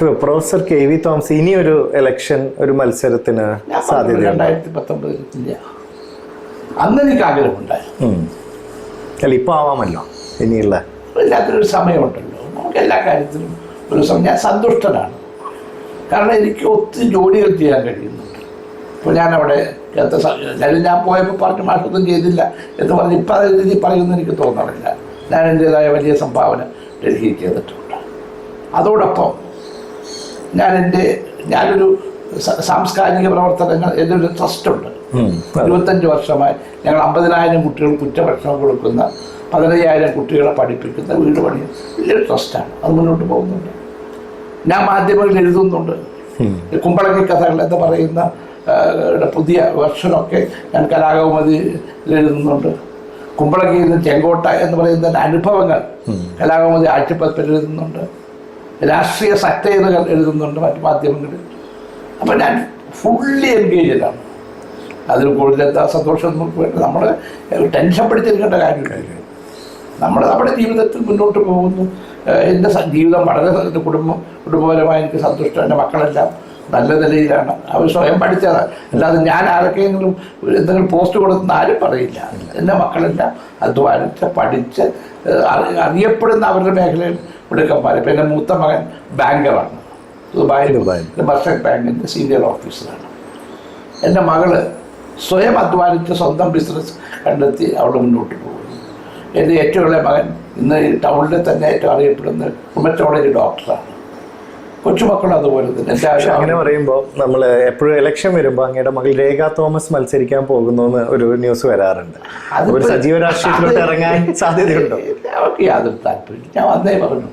Professor K V Thomas ഇനി ഒരു election ഒരു മത്സരത്തിന് സാധ്യത രണ്ടായിരത്തി പത്തൊമ്പതിൽ അന്ന് എനിക്ക് ആഗ്രഹമുണ്ടായിരുന്നു. അല്ല ഇപ്പൊ ആവാമല്ലോ ഇനിയുള്ള. എല്ലാത്തിനൊരു സമയമുണ്ടല്ലോ. നമുക്ക് എല്ലാ കാര്യത്തിലും ഒരു സമയം. ഞാൻ സന്തുഷ്ടനാണ്. കാരണം എനിക്ക് ഒത്തിരി ജോലികൾ ചെയ്യാൻ കഴിയുന്നുണ്ട്. ഇപ്പോൾ ഞാനവിടെ എന്നാലും ഞാൻ പോയപ്പോൾ പറഞ്ഞു മാഷൊന്നും ചെയ്തില്ല എന്ന് പറഞ്ഞ് ഇപ്പം അതേ രീതി പറയുമെന്ന് എനിക്ക് തോന്നണില്ല ഞാൻ എന്റെതായ വലിയ സംഭാവന ഡൽഹിയിൽ ചെയ്തിട്ടുണ്ട്. അതോടൊപ്പം ഞാൻ എന്റെ ഞാനൊരു സാംസ്കാരിക പ്രവർത്തനങ്ങൾ എന്റെ ഒരു ട്രസ്റ്റുണ്ട് ഉണ്ട് ഇരുപത്തഞ്ച് വർഷമായി ഞങ്ങൾ അമ്പതിനായിരം കുട്ടികൾ കുറ്റഭക്ഷണം കൊടുക്കുന്ന പതിനയ്യായിരം കുട്ടികളെ പഠിപ്പിക്കുന്ന വീട് പണി. വലിയൊരു ട്രസ്റ്റാണ്. അത് മുന്നോട്ട് പോകുന്നുണ്ട്. ഞാൻ മാധ്യമങ്ങളിൽ എഴുതുന്നുണ്ട്. കുമ്പളങ്ങി കഥകൾ എന്ന് പറയുന്ന പുതിയ വെർഷനൊക്കെ ഞാൻ കലാകൗമതി എഴുതുന്നുണ്ട്. കുമ്പളങ്ങിയിൽ നിന്ന് ചെങ്കോട്ട എന്ന് പറയുന്ന അനുഭവങ്ങൾ കലാകൗമതി ആഴ്ചപ്പതിപ്പിൽ എഴുതുന്നുണ്ട്. രാഷ്ട്രീയ സറ്റയറുകൾ എഴുതുന്നുണ്ട് മറ്റു മാധ്യമങ്ങളിൽ. അപ്പം ഞാൻ ഫുള്ളി എൻഗേജഡാണ് അതിൽ കൂടുതൽ എന്താ സന്തോഷം നമുക്ക് വേണ്ട നമ്മൾ ടെൻഷൻ പിടിച്ചിരിക്കേണ്ട കാര്യമില്ല. നമ്മൾ നമ്മുടെ ജീവിതത്തിൽ മുന്നോട്ട് പോകുന്നു. എന്റെ ജീവിതം വളരെ എന്റെ കുടുംബം കുടുംബപരമായി എനിക്ക് സന്തുഷ്ടം. എന്റെ മക്കളെല്ലാം നല്ല നിലയിലാണ്. അവർ സ്വയം പഠിച്ചതാണ്. അല്ലാതെ ഞാൻ ആരൊക്കെയെങ്കിലും എന്തെങ്കിലും പോസ്റ്റ് കൊടുക്കുന്ന ആരും പറയില്ല. എന്റെ മക്കളെല്ലാം അധ്വാനിച്ച് പഠിച്ച് അറിയപ്പെടുന്ന അവരുടെ മേഖലയിൽ മിടുക്കന്മാർ ഇപ്പം എന്റെ മൂത്ത മകൻ ബാങ്കറാണ്. ദുബായിൽ. ബർഷക് ബാങ്കിന്റെ സീനിയർ ഓഫീസറാണ്. എന്റെ മകൾ സ്വയം അധ്വാനിച്ച് സ്വന്തം ബിസിനസ് കണ്ടെത്തി അവിടെ മുന്നോട്ട് പോകുന്നു. എന്റെ ഏറ്റവും ഇളയ മകൻ ഇന്ന് ടൗണിൽ തന്നെ ഏറ്റവും അറിയപ്പെടുന്ന ഉമ്മറ്റോളജി ഡോക്ടറാണ്. കൊച്ചുമക്കളും അതുപോലെ തന്നെ. അങ്ങനെ പറയുമ്പോൾ പറയുമ്പോ നമ്മൾ എപ്പോഴും ഇലക്ഷൻ വരുമ്പോൾ അങ്ങയുടെ മകൾ രേഖ തോമസ് മത്സരിക്കാൻ പോകുന്നു എന്ന് ഒരു ന്യൂസ് വരാറുണ്ട്. ഒരു സജീവ രാഷ്ട്രീയത്തിലോട്ട് ഇറങ്ങാൻ സാധ്യതയുണ്ടോ? അവർക്ക് യാതൊരു താല്പര്യം ഞാൻ വന്നേ പറഞ്ഞു.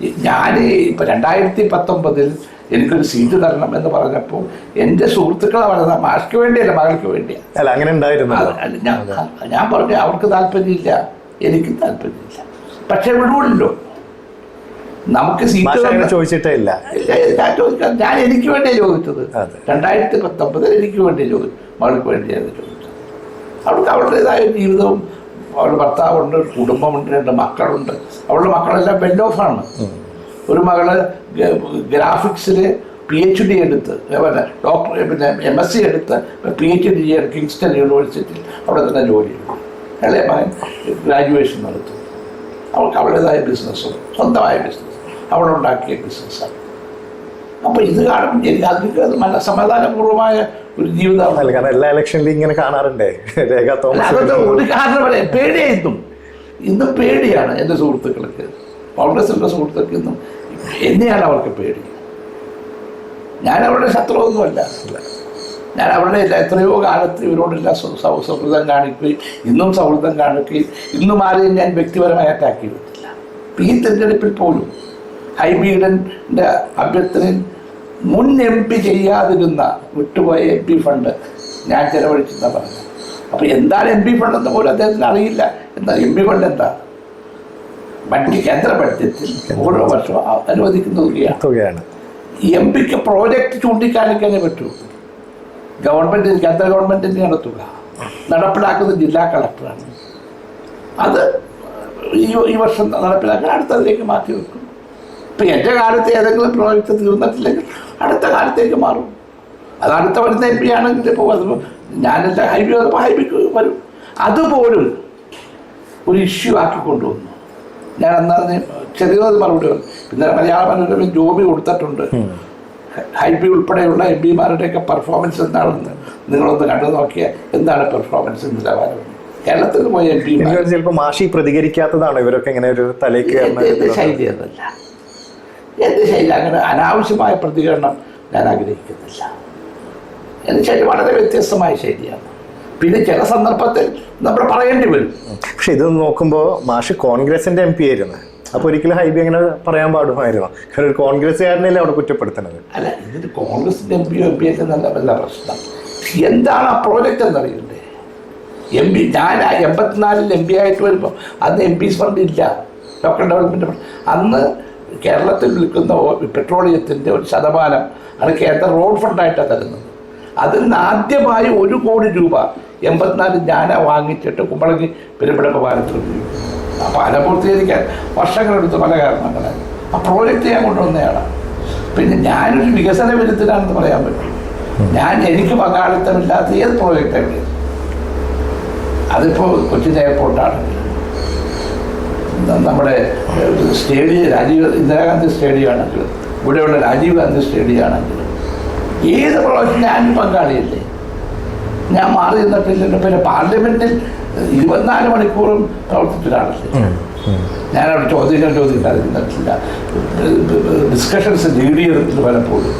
ഞാൻ ഇപ്പം രണ്ടായിരത്തി പത്തൊമ്പതിൽ എനിക്കൊരു സീറ്റ് തരണം എന്ന് പറഞ്ഞപ്പോൾ എന്റെ സുഹൃത്തുക്കളെ പറഞ്ഞ മാഷ്ക്ക് വേണ്ടിയല്ല മകൾക്ക് വേണ്ടിയാണ് അല്ല അങ്ങനെ ഉണ്ടായിരുന്നു ഞാൻ ഞാൻ പറഞ്ഞു അവർക്ക് താല്പര്യമില്ല എനിക്കും താല്പര്യമില്ല. പക്ഷെ വിടുമല്ലോ നമുക്ക് സീറ്റ് ചോദിച്ചിട്ടേ ഇല്ല. ഞാൻ ചോദിക്കാം ഞാൻ എനിക്ക് വേണ്ടിയാണ് ചോദിച്ചത്. രണ്ടായിരത്തി പത്തൊമ്പതിൽ എനിക്ക് വേണ്ടി ചോദിച്ചു മകൾക്ക് വേണ്ടിയാണ് ചോദിച്ചത്. അവൾക്ക് അവളുടേതായ ജീവിതവും അവളുടെ ഭർത്താവുണ്ട് കുടുംബമുണ്ട് രണ്ട് മക്കളുണ്ട്. അവളുടെ മക്കളെല്ലാം വെൽ ഓഫാണ് ഒരു മകൾ ഗ്രാഫിക്സിൽ പി എച്ച് ഡി എടുത്ത് പിന്നെ ഡോക്ടർ പിന്നെ എം എസ് സി എടുത്ത് പി എച്ച് ഡി ചെയ്യാൻ കിങ്സ്റ്റൺ യൂണിവേഴ്സിറ്റിയിൽ അവിടെ തന്നെ ജോലി ഇളയ മകൻ ഗ്രാജുവേഷൻ നടത്തും. അവൾക്ക് അവളുടേതായ ബിസിനസ്സും സ്വന്തമായ ബിസിനസ് അവളുണ്ടാക്കിയ ബിസിനസ്സാണ്. അപ്പോൾ ഇത് കാണുമ്പോൾ എനിക്ക് അതിൽ അത് നല്ല ഒരു ജീവിതമാണ് അല്ല കാരണം എല്ലാ ഇലക്ഷനിലും ഇങ്ങനെ കാണാറുണ്ടേ. രേഖ തോമസ് ഒരു കാരണമല്ല പേടിയായിട്ടും. ഇന്നും പേടിയാണ് എന്റെ സുഹൃത്തുക്കൾക്ക്. കോൺഗ്രസിന്റെ സുഹൃത്തുക്കൾക്ക് ഇന്നും എന്നെയാണ് അവർക്ക് പേടി. ഞാൻ അവരുടെ ശത്രുവൊന്നുമല്ല. ഞാൻ അവരുടെ എല്ലാ എത്രയോ കാലത്ത് ഇവരോടെല്ലാം സൗഹൃദം കാണിക്കുകയും ഇന്നും സൗഹൃദം കാണിക്കുകയും ഇന്നും ആരെയും ഞാൻ വ്യക്തിപരമായി അറ്റാക്ക് ചെയ്തിട്ടില്ല. ഈ തെരഞ്ഞെടുപ്പിൽ പോലും ഹൈബീഡന്റെ അഭ്യർത്ഥനയിൽ മുൻ എം പി ചെയ്യാതിരുന്ന വിട്ടുപോയ എം പി ഫണ്ട് ഞാൻ ചെലവഴിച്ചെന്നാ പറഞ്ഞു അപ്പോൾ എന്താണ് എം പി ഫണ്ട് എന്ന് പോലും അദ്ദേഹത്തിന് അറിയില്ല. എന്താ എം പി ഫണ്ട് എന്താ? ബഡ്ജറ്റ് കേന്ദ്ര ബഡ്ജറ്റിൽ ഓരോ വർഷവും അനുവദിക്കുന്ന തുകയാണ്. എം പിക്ക് പ്രോജക്റ്റ് ചൂണ്ടിക്കാണിക്കാനേ പറ്റൂ. ഗവൺമെന്റ് കേന്ദ്ര ഗവൺമെന്റിന്റെ നടത്തുക നടപ്പിലാക്കുന്നത് ജില്ലാ കളക്ടറാണ്. അത് ഈ ഈ വർഷം നടപ്പിലാക്കാൻ അടുത്തതിലേക്ക് മാറ്റി വെക്കും. ഇപ്പം എന്റെ കാലത്ത് ഏതെങ്കിലും പ്രോജക്റ്റ് തീർന്നിട്ടില്ലെങ്കിൽ അടുത്ത കാലത്തേക്ക് മാറും. അത് അടുത്ത വരുന്ന എം പി ആണെങ്കിൽ ഇപ്പോൾ അത് ഞാനെന്റെ ഹൈബി വന്നപ്പോൾ ഹൈബിക്ക് വരും. അതുപോലും ഒരു ഇഷ്യൂ ആക്കി കൊണ്ടുവന്നു. ഞാൻ അന്നേ ചെറിയത് മറുപടി വന്നു പിന്നെ മലയാള മനോരമ ജോബി കൊടുത്തിട്ടുണ്ട്. ഹൈബി ഉൾപ്പെടെയുള്ള എം പിമാരുടെയൊക്കെ പെർഫോമൻസ് എന്താണെന്ന് നിങ്ങളൊന്ന് കണ്ടു നോക്കിയാൽ എന്താണ് പെർഫോമൻസ് നിലവാരം? കേരളത്തിൽ പോയ എം പി ചിലപ്പോൾ ചിലപ്പോ മാഷി പ്രതികരിക്കാത്തതാണ്? ഇവരൊക്കെ ഇങ്ങനെ ഒരു തലേക്ക് ശൈലി അതല്ല എന്റെ ശൈലി അങ്ങനെ അനാവശ്യമായ പ്രതികരണം ഞാൻ ആഗ്രഹിക്കുന്നില്ല. എന്റെ ശൈലി വളരെ വ്യത്യസ്തമായ ശൈലിയാണ്. പിന്നെ ചില സന്ദർഭത്തിൽ നമ്മൾ പറയേണ്ടി വരും. പക്ഷെ ഇത് നോക്കുമ്പോൾ മാഷ് കോൺഗ്രസിന്റെ എം പി ആയിരുന്നു. അപ്പൊ ഒരിക്കലും ഹൈബി അങ്ങനെ പറയാൻ പാടുമായിരുന്നു. കാരണം ഒരു കോൺഗ്രസ്സുകാരനല്ലേ അവിടെ കുറ്റപ്പെടുത്തുന്നത്? അല്ല ഇതിന് കോൺഗ്രസിന്റെ എം പിയോ എം പി ഒക്കെ നല്ല നല്ല പ്രശ്നം. എന്താണ് ആ പ്രോജക്റ്റ് എന്നറിയണ്ടേ? എം പി ഞാൻ എൺപത്തിനാലിൽ എം പി ആയിട്ട് വരുമ്പോൾ അന്ന് എം പി ഫണ്ട് ഇല്ല ലോക്കൽ ഡെവലപ്മെന്റ് അന്ന് കേരളത്തിൽ വിൽക്കുന്ന പെട്രോളിയത്തിന്റെ ഒരു ശതമാനം ആണ് കേന്ദ്ര റോഡ് ഫണ്ടായിട്ടാണ് തരുന്നത്. അതിൽ നിന്ന് ആദ്യമായി ഒരു കോടി രൂപ എൺപത്തിനാല് ഞാൻ വാങ്ങിച്ചിട്ട് കുമ്പളങ്ങി പെരുമ്പടപ്പ് പാലത്തിൽ അപ്പോൾ പാലം പൂർത്തീകരിക്കാൻ വർഷങ്ങളെടുത്ത് പല കാരണങ്ങളായി. ആ പ്രോജക്റ്റ് ഞാൻ കൊണ്ടുവന്നതാണ് പിന്നെ ഞാനൊരു വികസന വിരുദ്ധനാണെന്ന് പറയാൻ പറ്റും. ഞാൻ എനിക്ക് പങ്കാളിത്തമില്ലാത്ത ഏത് പ്രോജക്റ്റാണ് അതിപ്പോൾ കൊച്ചിൻ എയർപോർട്ടാണെങ്കിൽ ന- നമ്മുടെ സ്റ്റേഡിയം രാജീവ് ഇന്ദിരാഗാന്ധി സ്റ്റേഡിയം ആണെങ്കിലും ഇവിടെയുള്ള രാജീവ് ഗാന്ധി സ്റ്റേഡിയം ആണെങ്കിലും ഏത് പ്രോജക്റ്റ് ഞാൻ പങ്കാളിയല്ലേ? ഞാൻ മാറി നിന്നിട്ടില്ലല്ലോ. പിന്നെ പാർലമെന്റിൽ ഇരുപത്തിനാല് മണിക്കൂറും പ്രവർത്തിച്ചൊരാളല്ലേ ഞാൻ അവിടെ ഞാനവിടെ ചോദ്യങ്ങൾ ചോദിക്കാതെ നിന്നിട്ടില്ല ഡിസ്കഷൻസ് ലീഡ് ചെയ്തിട്ടുണ്ട് പലപ്പോഴും.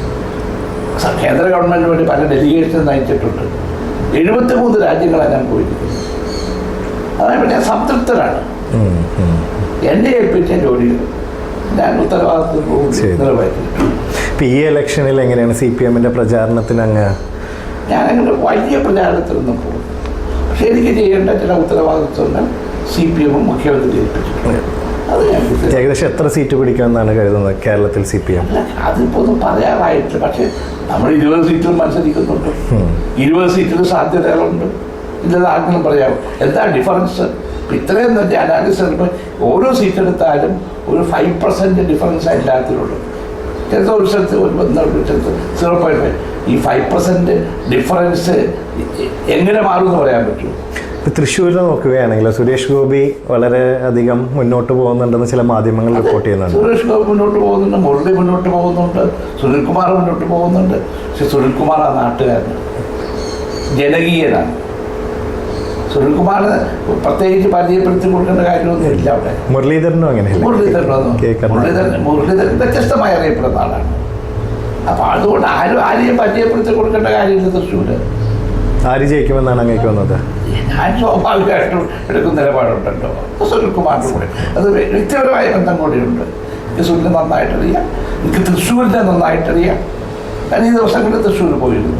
കേന്ദ്ര ഗവൺമെന്റിന് വേണ്ടി പല ഡെലിഗേഷൻ നയിച്ചിട്ടുണ്ട്. എഴുപത്തി മൂന്ന് രാജ്യങ്ങളാണ് ഞാൻ പോയിരിക്കുന്നത്. അതായത് ഞാൻ സംതൃപ്തരാണ്. എന്നെ ഏൽപ്പിച്ച ജോലികൾ ഞാൻ ഉത്തരവാദിത്വം ഇപ്പൊ ഈ ഇലക്ഷനിൽ എങ്ങനെയാണ് സി പി എമ്മിന്റെ പ്രചാരണത്തിന് അങ്ങ്? ഞാനങ്ങനെ വലിയ പ്രചാരണത്തിലൊന്നും പോകും പക്ഷെ എനിക്ക് ചെയ്യേണ്ട ചില ഉത്തരവാദിത്വങ്ങൾ സി പി എമ്മും മുഖ്യമന്ത്രി ഏൽപ്പിച്ചിട്ടുണ്ട് ഏകദേശം എത്ര സീറ്റ് പിടിക്കുമെന്നാണ് കരുതുന്നത് കേരളത്തിൽ സി പി എം അതിപ്പോ ഒന്നും പറയാറായിട്ടില്ല. പക്ഷെ നമ്മൾ ഇരുപത് സീറ്റിൽ മത്സരിക്കുന്നുണ്ട്. ഇരുപത് സീറ്റിൽ സാധ്യതകളുണ്ട്. ഇല്ലെന്ന് ആർക്കും പറയാം എന്താ ഡിഫറൻസ്? ഇത്രയും തന്നെ അനാലിസിസ് എടുക്കുമ്പോൾ ഓരോ സീറ്റ് എടുത്താലും ഒരു ഫൈവ് പെർസെന്റ് ഡിഫറൻസ് എല്ലാത്തിലുള്ളൂ ചിലപ്പോൾ ഒരു സ്ഥലത്ത് ഒരു സ്ഥലത്ത് സീറോ പോയിന്റ് ഫൈവ് ഈ ഫൈവ് പെർസെന്റ് ഡിഫറൻസ് എങ്ങനെ മാറുമെന്ന് പറയാൻ പറ്റുമോ? ഇപ്പോൾ തൃശ്ശൂരിൽ നോക്കുകയാണെങ്കിൽ സുരേഷ് ഗോപി വളരെ അധികം മുന്നോട്ട് പോകുന്നുണ്ടെന്ന് ചില മാധ്യമങ്ങൾ റിപ്പോർട്ട് ചെയ്യുന്നുണ്ട്. സുരേഷ് ഗോപി മുന്നോട്ട് പോകുന്നുണ്ട് മുരളി മുന്നോട്ട് പോകുന്നുണ്ട് സുനിൽകുമാർ മുന്നോട്ട് പോകുന്നുണ്ട്. പക്ഷെ സുനിൽകുമാർ ആ നാട്ടുകാരനാണ്. ജനകീയനാണ്. സുനിൽകുമാറിന് പ്രത്യേകിച്ച് പരിചയപ്പെടുത്തി കൊടുക്കേണ്ട കാര്യമൊന്നും ഇല്ല അവിടെ. മുരളീധരനും അങ്ങനെയല്ല? മുരളീധരനൊന്നും മുരളീധരൻ മുരളീധരൻ വ്യത്യസ്തമായി അറിയപ്പെടുന്ന ആളാണ്. അപ്പൊ അതുകൊണ്ട് ആരും ആരെയും പരിചയപ്പെടുത്തി കൊടുക്കേണ്ട കാര്യമില്ല തൃശ്ശൂര്. ആര് ജയിക്കുമെന്നാണ് അങ്ങേക്ക് വന്നത് ഞാൻ സ്വാഭാവികമായിട്ടും എടുക്കുന്ന നിലപാടുണ്ടല്ലോ. സുനിൽകുമാറിന്റെ കൂടെ. അത് വ്യക്തിപരമായ ബന്ധം കൂടിയുണ്ട്. എനിക്ക് സുനിൽ നന്നായിട്ടറിയാം. എനിക്ക് തൃശ്ശൂരിനെ നന്നായിട്ടറിയാം. ഞാൻ ഈ ദിവസങ്ങളിൽ തൃശ്ശൂർ പോയിരുന്നു.